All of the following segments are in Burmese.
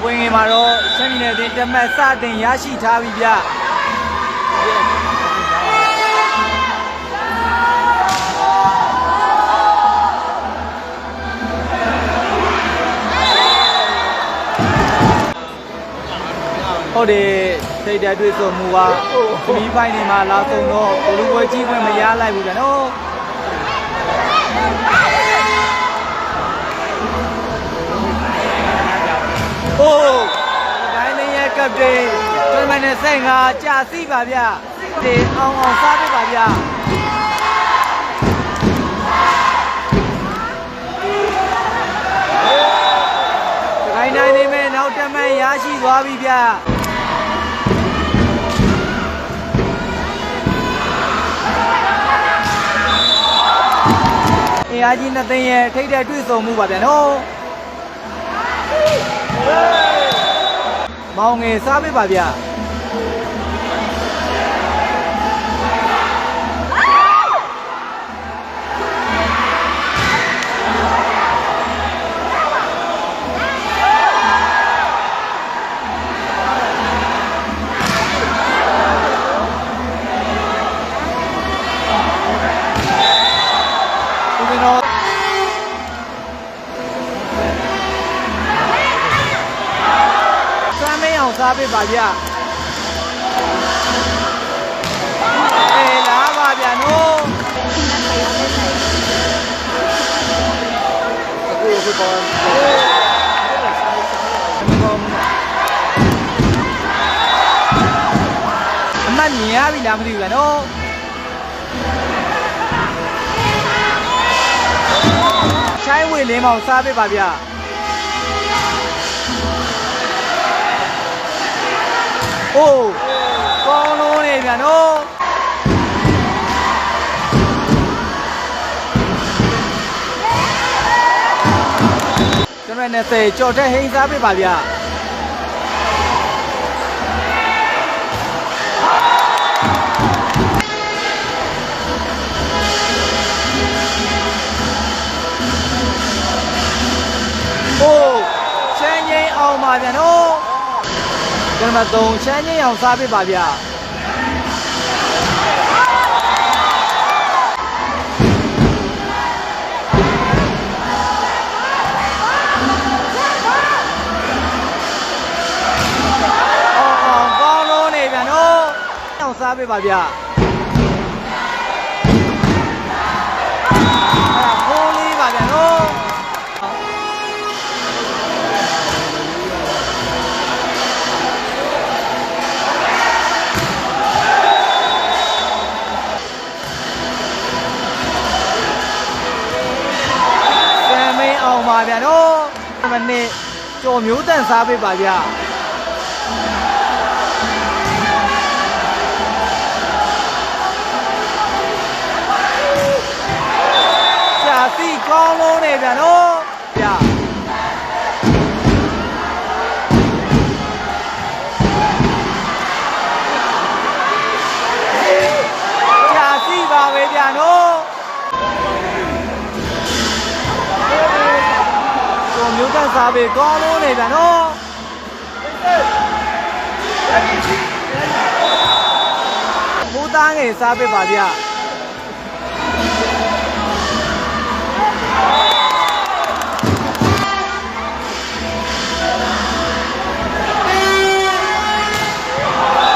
ပွဲငယ်မှာတော့ချင်းပြည်နယ်အသင်းတမတ်စတင်ရရှိထားပြီဗျဟုတ်တယ်ထိတ်တဲ့တွေ့ဆုံမှုကခမီးဖိုင်နေမှာလာဆုံးတော့ဘလူပွဲကြီးခွင့်မရလိုက်ဘူးဗျနော် โอ้ဒိုင်းလင်းရဲ့ကပတိန်တွန်မန်နဲ့ဆိုင်ကကြာစီပါဗျဒီအောင်အောင်စားပြပါဗျဒိုင်းတိုင်းနေမဲ့နောက်တက်မန်ရရှိသွားပြီဗျအေးအားကြီးနှစ်သိန်းရဲ့ထိတ်တဲ့တွေ့ဆုံမှုပါဗျနော် မောင်ငယ်စားပေးပါဗျ အောင်စားပေးပါဗျအေးလာပါဗျနော်အခုအခုပေါင်းအမှတ်မြင်ရပြီလားမသိဘူးဗျနော်ချိုင်းဝေလင်းမောင်စားပေးပါဗျ အိုးကောင်းလုံးနေဗျနော်ကျွန်တော်နဲ့စေကြော်တဲ့ဟိန်းစားပေးပါဗျโอ้ချမ်းငိမ့်အောင်ပါဗျာနော် ကျွန်တော်သုံးချမ်းငိမ့်အောင်စားပေးပါဗျာအောင်အောင်ကောင်းလို့နေဗျာနော်အောင်စားပေးပါဗျာ ဗျာနော်မနစ်ကြော်မျိုးတန်စားပေးပါဗျာ စားပေးကောင်းလို့နေဗျာနော်မူသားငယ်စားပေးပါဗျာ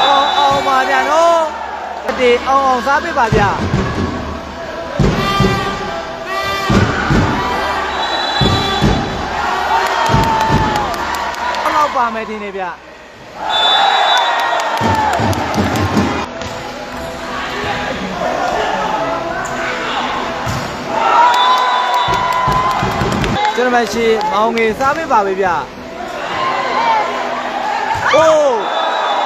အောင်အောင်ပါဗျာနော်တေအောင်အောင်စားပေးပါဗျာ လောက်ပါမယ်ထင်နေဗျကျွန်တော်မရှိမောင်ငယ်စားပေးပါပဲဗျအိုး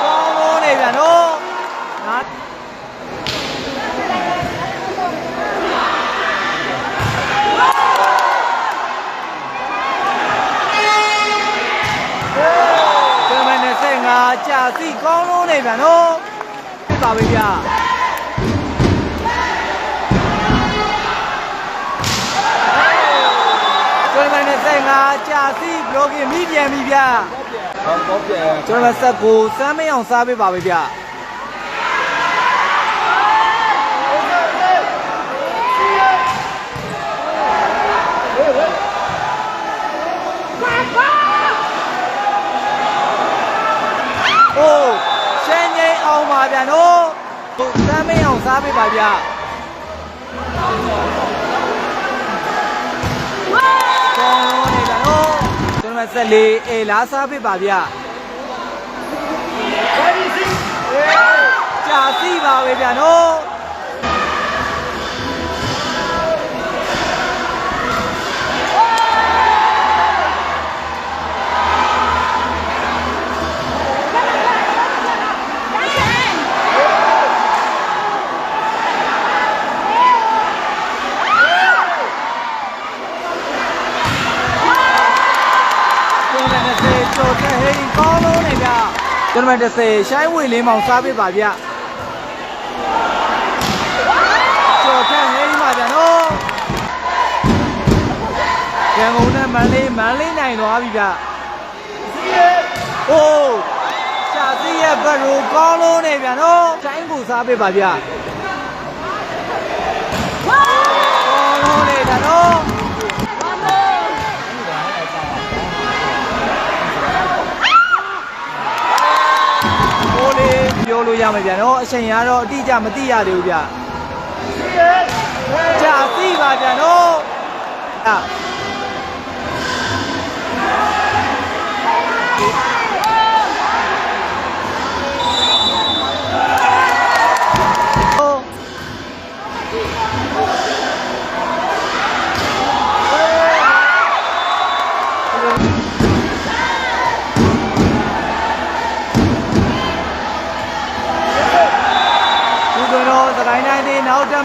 ကောင်းလို့နေဗျနော်ငါကျွန်တော်နဲ့ဆက် ငါကြာစီကောင်းလို့နေဗျနော်ပြပါပဲဗျကျွန်တော်နဲ့ဆက်ငါကြာစီဘလော့ကင်မိပြန်ပြီဗျဟောတော့ပြန်ကျွန်တော်ဆက်ကိုစမ်းမင်းအောင်စားပေးပါပဲဗျ ပါဗျာနော်စမ်းမင်းအောင်စားပေးပါဗျကောင်းနေဗျာနော်ကျွန်တော်ဆက်လေးအေးလားစားပေးပါဗျကြာစီပါပဲဗျာနော်ကျွန် တော်20ကျော်တဲ့ဟိန်းကောင်းလုံးနေဗျကျွန်တော်20ရှိုင်းဝေလေးမောင်စားပေးပါဗျကျော်တဲ့ဟိန်းပါဗျနော်ရန်ကုန်နဲ့မန္တလေးမန္တလေးနိုင်သွားပြီဗျအိုးရှာစီရဲ့ဘက်ရိုကောင်းလုံးနေဗျနော်ရှိုင်းကိုစားပေးပါဗျကောင်းလုံးနေဗျနော် ပြောလို့ရမယ်ဗျာနော်အချိန်ကတော့အတိအကျမသိရသေးဘူးဗျာကြာသိပါဗျာနော်အာ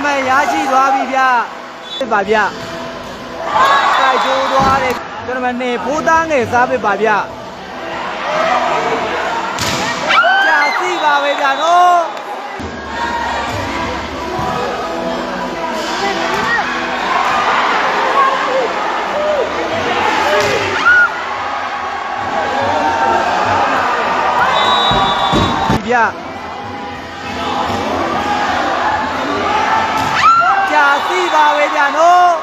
မှတ်ရရှိသွားပြီဗျာဖြစ်ပါဗျာတိုက်ကျိုးသွားတယ်ကျွန်တော်မနေဖိုးသားငယ်စားဖြစ်ပါဗျာကြာသိပါပဲဗျာနော်ဗျ Cristiano.